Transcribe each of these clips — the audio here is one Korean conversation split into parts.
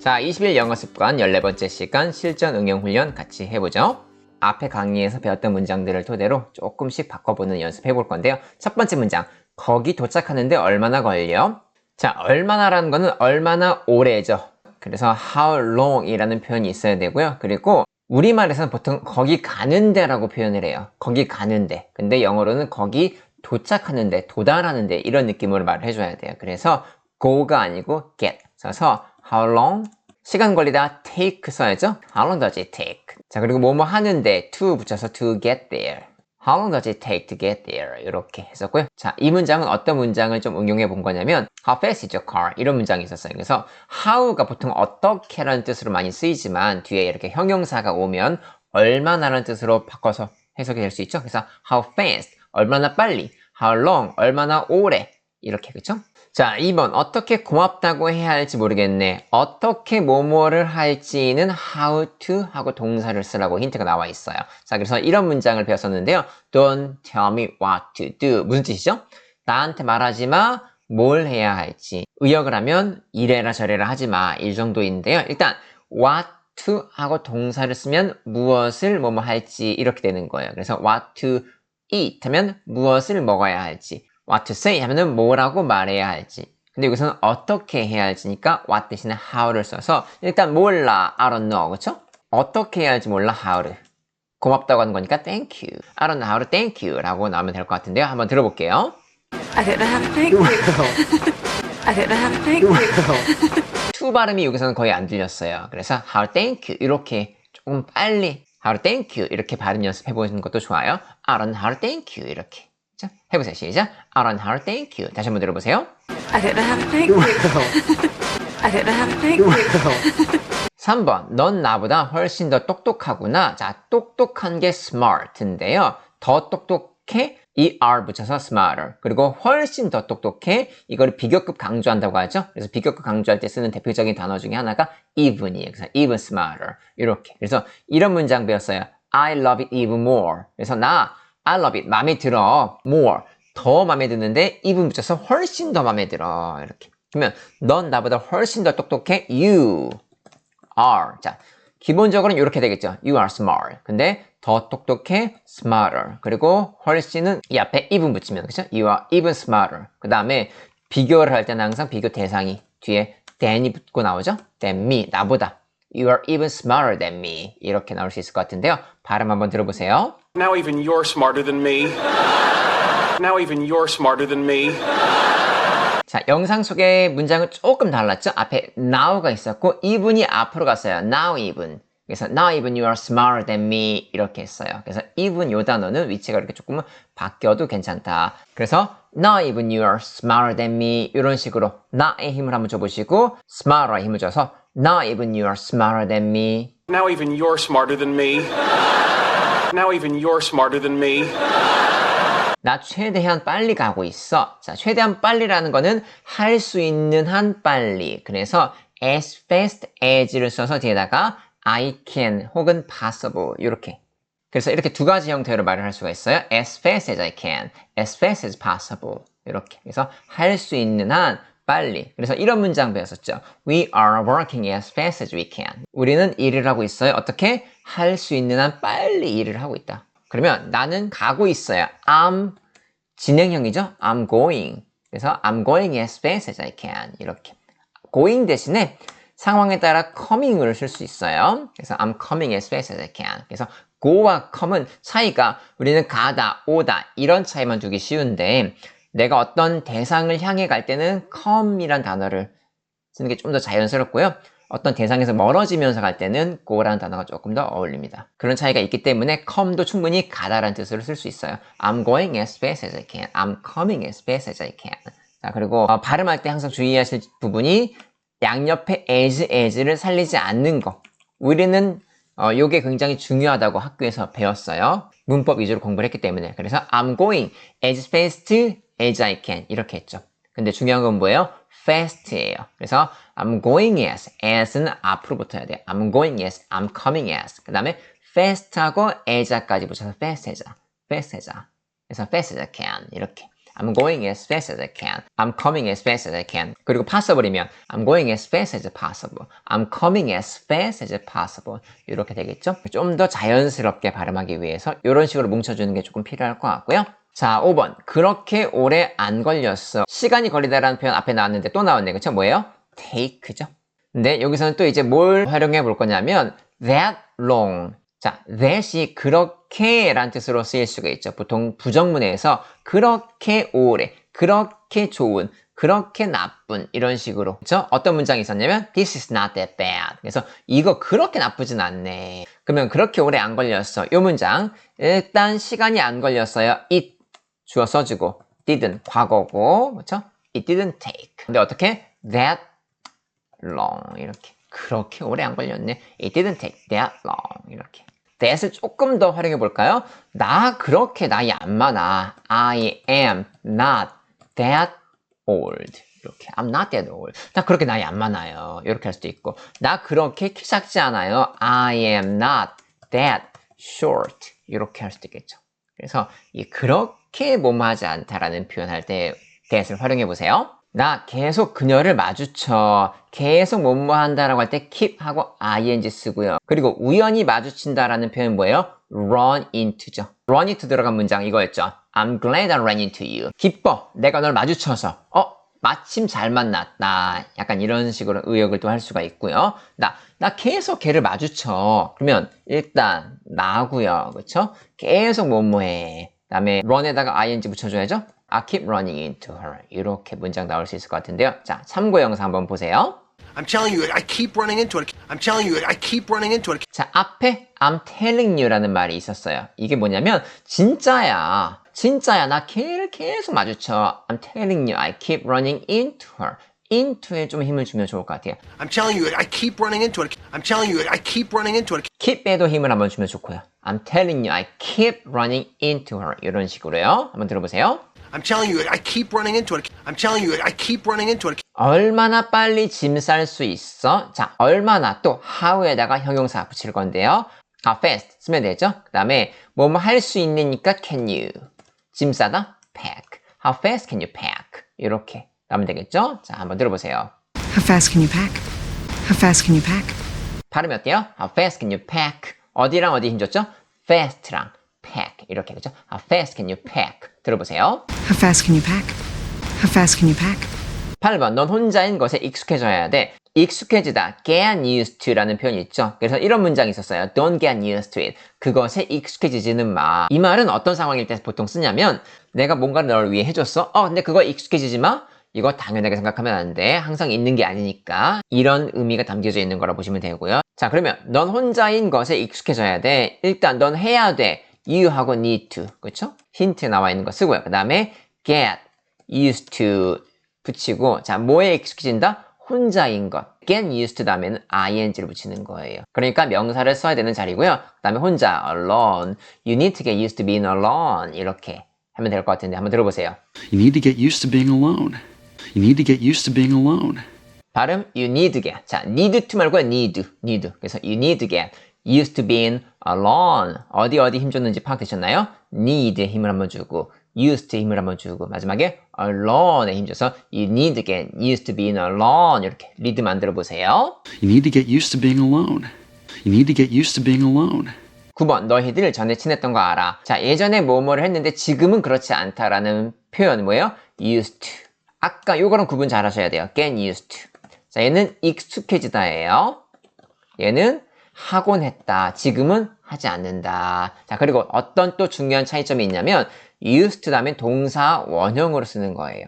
자, 21 영어 습관 14번째 시간 실전 응용 훈련 같이 해보죠. 앞에 강의에서 배웠던 문장들을 토대로 조금씩 바꿔보는 연습 해 볼 건데요. 첫 번째 문장, 거기 도착하는데 얼마나 걸려? 자, 얼마나라는 거는 얼마나 오래죠. 그래서 how long 이라는 표현이 있어야 되고요. 그리고 우리말에서는 보통 거기 가는데라고 표현을 해요. 거기 가는데. 근데 영어로는 거기 도착하는데, 도달하는데 이런 느낌으로 말을 해줘야 돼요. 그래서 go가 아니고 get. 써서 how long? 시간 걸리다 take 써야죠. How long does it take? 자, 그리고 뭐뭐 하는데 to 붙여서 to get there. How long does it take to get there? 이렇게 했었고요. 자, 이 문장은 어떤 문장을 좀 응용해 본 거냐면 How fast is your car? 이런 문장이 있었어요. 그래서 how가 보통 어떻게라는 뜻으로 많이 쓰이지만 뒤에 이렇게 형용사가 오면 얼마나라는 뜻으로 바꿔서 해석이 될 수 있죠. 그래서 how fast 얼마나 빨리, how long 얼마나 오래 이렇게 그쵸? 자, 2번 어떻게 고맙다고 해야 할지 모르겠네. 어떻게 뭐뭐를 할지는 how to 하고 동사를 쓰라고 힌트가 나와 있어요. 자, 그래서 이런 문장을 배웠었는데요. Don't tell me what to do. 무슨 뜻이죠? 나한테 말하지 마. 뭘 해야 할지. 의역을 하면 이래라 저래라 하지 마. 이 정도인데요. 일단 what to 하고 동사를 쓰면 무엇을 뭐뭐 할지 이렇게 되는 거예요. 그래서 what to eat 하면 무엇을 먹어야 할지. What to say 하면은 뭐라고 말해야 할지. 근데 여기서는 어떻게 해야 할지니까 what 대신에 how를 써서 일단 몰라, I don't know, 그쵸? 어떻게 해야 할지 몰라, how를. 고맙다고 하는 거니까 thank you. I don't know how to thank you 라고 나오면 될 것 같은데요. 한번 들어볼게요. I don't know how to thank you. I don't know how to thank you. to 발음이 여기서는 거의 안 들렸어요. 그래서 how thank you 이렇게 조금 빨리 how thank you 이렇게 발음 연습해 보시는 것도 좋아요. I don't know how to thank you 이렇게. 자, 해보세요. 시작. I don't to thank you. 다시 한번 들어보세요. I don't to thank you. I don't to thank you. 3번. 넌 나보다 훨씬 더 똑똑하구나. 자, 똑똑한 게 smart인데요. 더 똑똑해? 이 R 붙여서 smarter. 그리고 훨씬 더 똑똑해? 이거를 비교급 강조한다고 하죠. 그래서 비교급 강조할 때 쓰는 대표적인 단어 중에 하나가 even이에요. 그래서 even smarter. 이렇게. 그래서 이런 문장 배웠어요. I love it even more. 그래서 나 I love it. 마음에 들어. more. 더 마음에 드는데 even 붙여서 훨씬 더 마음에 들어. 이렇게. 그러면 넌 나보다 훨씬 더 똑똑해. You are. 자, 기본적으로는 이렇게 되겠죠. You are smart. 근데 더 똑똑해, smarter. 그리고 훨씬은 이 앞에 even 붙이면 그죠? You are even smarter. 그 다음에 비교를 할 때는 항상 비교 대상이 뒤에 than이 붙고 나오죠? than me, 나보다. You are even smarter than me. 이렇게 나올 수 있을 것 같은데요. 발음 한번 들어보세요. Now even you're smarter than me. Now even you're smarter than me. 자, 영상 속의 문장은 조금 달랐죠? 앞에 now가 있었고, even이 앞으로 갔어요. now even. 그래서 now even you are smarter than me 이렇게 했어요. 그래서 even 요 단어는 위치가 이렇게 조금 바뀌어도 괜찮다. 그래서 now even you are smarter than me 이런 식으로 not의 힘을 한번 줘보시고 smarter의 힘을 줘서 now even you are smarter than me Now even you're smarter than me. Now even you're smarter than me. 나 최대한 빨리 가고 있어. 자, 최대한 빨리라는 거는 할 수 있는 한 빨리. 그래서 as fast as를 써서 뒤에다가 I can 혹은 possible 이렇게. 그래서 이렇게 두 가지 형태로 말을 할 수가 있어요. as fast as I can, as fast as possible 이렇게. 그래서 할 수 있는 한 빨리. 그래서 이런 문장 배웠었죠. We are working as fast as we can. 우리는 일을 하고 있어요. 어떻게? 할 수 있는 한 빨리 일을 하고 있다. 그러면 나는 가고 있어요. I'm 진행형이죠. I'm going. 그래서 I'm going as fast as I can. 이렇게. going 대신에 상황에 따라 coming을 쓸 수 있어요. 그래서 I'm coming as fast as I can. 그래서 go와 come은 차이가 우리는 가다, 오다 이런 차이만 두기 쉬운데 내가 어떤 대상을 향해 갈 때는 come이란 단어를 쓰는 게 좀 더 자연스럽고요. 어떤 대상에서 멀어지면서 갈 때는 go라는 단어가 조금 더 어울립니다. 그런 차이가 있기 때문에 come도 충분히 가다라는 뜻으로 쓸 수 있어요. I'm going as fast as I can. I'm coming as fast as I can. 자, 그리고 어, 발음할 때 항상 주의하실 부분이 양옆에 as, as를 살리지 않는 거. 우리는 어, 요게 굉장히 중요하다고 학교에서 배웠어요. 문법 위주로 공부를 했기 때문에. 그래서 I'm going as fast as I can. 이렇게 했죠. 근데 중요한 건 뭐예요? fast예요. 그래서 I'm going as, as는 앞으로 붙어야 돼요. I'm going as, I'm coming as. 그 다음에 fast하고 as까지 붙여서 fast as, fast as. 그래서 fast as I can 이렇게 I'm going as fast as I can. I'm coming as fast as I can. 그리고 possible이면 I'm going as fast as possible. I'm coming as fast as possible. 이렇게 되겠죠? 좀 더 자연스럽게 발음하기 위해서 이런 식으로 뭉쳐주는 게 조금 필요할 것 같고요. 자, 5번. 그렇게 오래 안 걸렸어. 시간이 걸리다라는 표현 앞에 나왔는데 또 나왔네. 그쵸? 뭐예요? take죠. 근데 여기서는 또 이제 뭘 활용해 볼 거냐면 that long. 자, that이 그렇게 라는 뜻으로 쓰일 수가 있죠. 보통 부정문에서 그렇게 오래, 그렇게 좋은, 그렇게 나쁜 이런 식으로 그렇죠? 어떤 문장이 있었냐면 this is not that bad. 그래서 이거 그렇게 나쁘진 않네. 그러면 그렇게 오래 안 걸렸어. 이 문장 일단 시간이 안 걸렸어요. it 주어 써주고 didn't 과거고 그렇죠? It didn't take. 근데 어떻게 that long 이렇게 그렇게 오래 안 걸렸네. It didn't take that long 이렇게. That을 조금 더 활용해 볼까요? 나 그렇게 나이 안 많아. I am not that old. 이렇게 I'm not that old. 나 그렇게 나이 안 많아요. 이렇게 할 수도 있고 나 그렇게 키 작지 않아요. I am not that short. 이렇게 할 수도 있겠죠. 그래서 이 그렇게 뭐뭐하지 않다라는 표현할 때 that을 활용해 보세요. 나 계속 그녀를 마주쳐. 계속 뭐뭐 한다라고 할 때 keep 하고 ing 쓰고요. 그리고 우연히 마주친다라는 표현 뭐예요? run into죠. run into 들어간 문장 이거였죠. I'm glad I ran into you. 기뻐. 내가 널 마주쳐서. 어? 마침 잘 만났다. 약간 이런 식으로 의역을 또 할 수가 있고요. 나, 나 계속 걔를 마주쳐. 그러면 일단 나고요. 그쵸? 계속 뭐뭐해. 그 다음에 run에다가 ing 붙여줘야죠. I keep running into her. 이렇게 문장 나올 수 있을 것 같은데요. 자, 참고 영상 한번 보세요. I'm telling you, I keep running into it. I'm telling you, I keep running into it. 자, 앞에 I'm telling you라는 말이 있었어요. 이게 뭐냐면 진짜야. 진짜야. 나 걔를 계속 마주쳐. I'm telling you, I keep running into her. into에 좀 힘을 주면 좋을 것 같아요. I'm telling you, I keep running into it. I'm telling you, I keep running into it. keep에도 힘을 한번 주면 좋고요. I'm telling you, I keep running into her. 이런 식으로요. 한번 들어보세요. I'm telling you, I keep running into it. I'm telling you, I keep running into it. 얼마나 빨리 짐 쌀 수 있어? 자, 얼마나 또 how에다가 형용사 붙일 건데요. how fast 쓰면 되죠. 그 다음에 뭐뭐 할 수 있느니까 can you. 짐 싸다? pack. How fast can you pack? 이렇게 하면 되겠죠? 자, 한번 들어보세요. How fast can you pack? How fast can you pack? 발음이 어때요? How fast can you pack? 어디랑 어디 힘줬죠? fast랑 pack 이렇게 그죠? How fast can you pack? 들어보세요. How fast can you pack? How fast can you pack? 8번 넌 혼자인 것에 익숙해져야 돼. 익숙해지다 get used to라는 표현이 있죠. 그래서 이런 문장이 있었어요. Don't get used to it. 그것에 익숙해지지는 마. 이 말은 어떤 상황일 때 보통 쓰냐면 내가 뭔가를 널 위해 해줬어. 어 근데 그거 익숙해지지 마. 이거 당연하게 생각하면 안 돼. 항상 있는 게 아니니까. 이런 의미가 담겨져 있는 거라 보시면 되고요. 자, 그러면 넌 혼자인 것에 익숙해져야 돼. 일단 넌 해야 돼. you 하고 need to. 그렇죠? 힌트 나와 있는 거 쓰고요. 그 다음에 get used to 붙이고 자, 뭐에 익숙해진다? 혼자인 것. get used to 다음에는 ing를 붙이는 거예요. 그러니까 명사를 써야 되는 자리고요. 그 다음에 혼자 alone. You need to get used to being alone. 이렇게 하면 될 것 같은데 한번 들어보세요. You need to get used to being alone. You need to get used to being alone. 발음 you need to get. 자, need to 말고 need, need. 그래서 you need to get used to being alone. 어디 어디 힘 줬는지 파악되셨나요? need 힘을 한번 주고 used 힘을 한번 주고 마지막에 alone에 힘 줘서 you need to get used to being alone 이렇게 리드 만들어 보세요. You need to get used to being alone. You need to get used to being alone. 9번 너희들 전에 친했던 거 알아. 자, 예전에 뭐뭐를 했는데 지금은 그렇지 않다라는 표현 뭐예요? used to. 아까 요거랑 구분 잘 하셔야 돼요. get used to. 자, 얘는 익숙해지다예요. 얘는 하곤 했다. 지금은 하지 않는다. 자, 그리고 어떤 또 중요한 차이점이 있냐면 used 다음에 동사 원형으로 쓰는 거예요.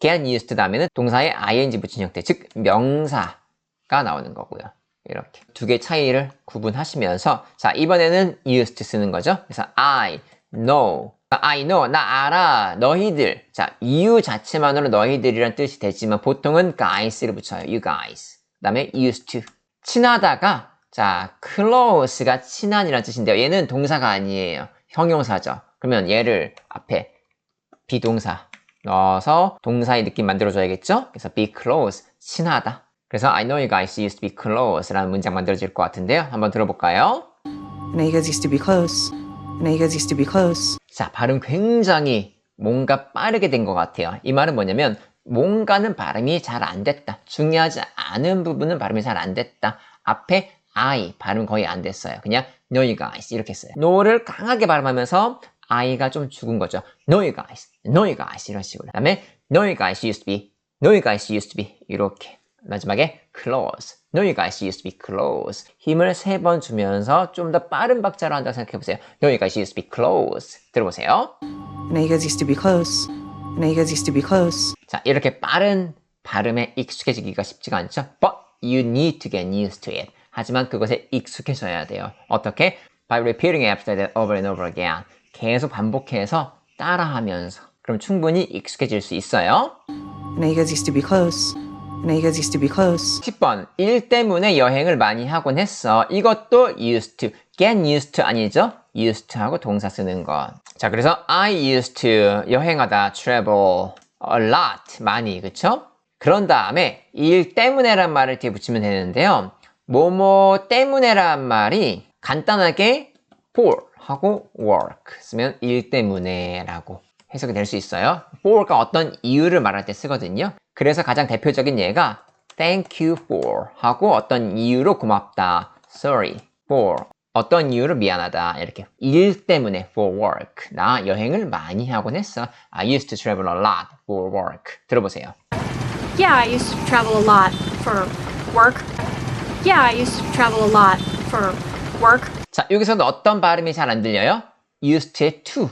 get used 다음에는 동사에 ing 붙인 형태, 즉 명사가 나오는 거고요. 이렇게 두 개 차이를 구분하시면서 자 이번에는 used 쓰는 거죠. 그래서 I know, I know 나 알아 너희들 자 you 자체만으로 너희들이란 뜻이 되지만 보통은 guys를 붙여요. You guys. 그 다음에 used to 친하다가 자 close가 친한이란 뜻인데요. 얘는 동사가 아니에요. 형용사죠. 그러면 얘를 앞에 비동사 넣어서 동사의 느낌 만들어줘야겠죠? 그래서 be close, 친하다. 그래서 I know you guys used to be close 라는 문장 만들어질 것 같은데요. 한번 들어볼까요? I know you guys used to be close. I know you guys used to be close. 자, 발음 굉장히 뭔가 빠르게 된 것 같아요. 이 말은 뭐냐면 뭔가는 발음이 잘 안 됐다. 중요하지 않은 부분은 발음이 잘 안 됐다. 앞에 I 발음 거의 안 됐어요. 그냥 you guys 이렇게 했어요. no를 강하게 발음하면서 I가 좀 죽은 거죠. you guys, you guys 이런 식으로. 그다음에 you guys used to be, you guys used to be 이렇게. 마지막에 close. You guys used to be close. 힘을 세 번 주면서 좀 더 빠른 박자로 한다고 생각해 보세요. You guys used to be close. 들어보세요. You guys used to be close. You guys used to be close. 자, 이렇게 빠른 발음에 익숙해지기가 쉽지가 않죠. But you need to get used to it. 하지만 그것에 익숙해져야 돼요. 어떻게? By repeating after that over and over again. 계속 반복해서 따라하면서. 그럼 충분히 익숙해질 수 있어요. Know you guys used to be close. Know you guys used to be close. 10번. 일 때문에 여행을 많이 하곤 했어. 이것도 used to. get used to 아니죠? used to 하고 동사 쓰는 것. 자, 그래서 I used to 여행하다 travel a lot 많이 그쵸? 그런 다음에 일 때문에란 말을 뒤에 붙이면 되는데요. 뭐뭐 때문에란 말이 간단하게 for 하고 work 쓰면 일 때문에 라고 해석이 될 수 있어요. for가 어떤 이유를 말할 때 쓰거든요. 그래서 가장 대표적인 예가 thank you for 하고 어떤 이유로 고맙다. sorry for 어떤 이유로 미안하다. 이렇게 일 때문에 for work. 나 여행을 많이 하곤 했어. I used to travel a lot for work. 들어보세요. Yeah, I used to travel a lot for work. Yeah, I used to travel a lot for work. 자, 여기서도 어떤 발음이 잘 안 들려요? used to의 to.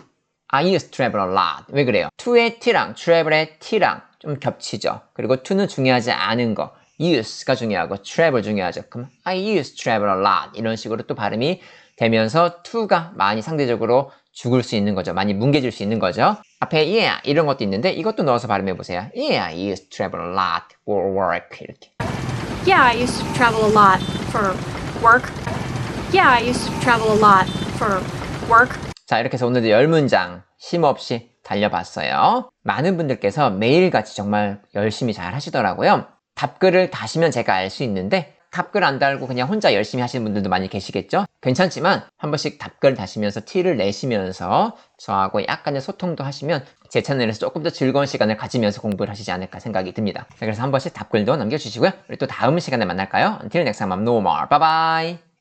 I used to travel a lot. 왜 그래요? to의 t랑 travel의 t랑 좀 겹치죠. 그리고 to는 중요하지 않은 거. use가 중요하고 travel 중요하죠. 그럼 I used to travel a lot. 이런 식으로 또 발음이 되면서 to가 많이 상대적으로 죽을 수 있는 거죠. 많이 뭉개질 수 있는 거죠. 앞에 yeah 이런 것도 있는데 이것도 넣어서 발음해 보세요. Yeah, I used to travel a lot for work. 이렇게. Yeah, I used to travel a lot for work. Yeah, I used to travel a lot for work. 자, 이렇게 해서 오늘도 열 문장 쉼없이 달려봤어요. 많은 분들께서 매일같이 정말 열심히 잘 하시더라고요. 답글을 다시면 제가 알 수 있는데 답글 안 달고 그냥 혼자 열심히 하시는 분들도 많이 계시겠죠? 괜찮지만 한 번씩 답글 다시면서 티를 내시면서 저하고 약간의 소통도 하시면 제 채널에서 조금 더 즐거운 시간을 가지면서 공부를 하시지 않을까 생각이 듭니다. 자, 그래서 한 번씩 답글도 남겨주시고요. 우리 또 다음 시간에 만날까요? Until next time, I'm Nomar. Bye bye!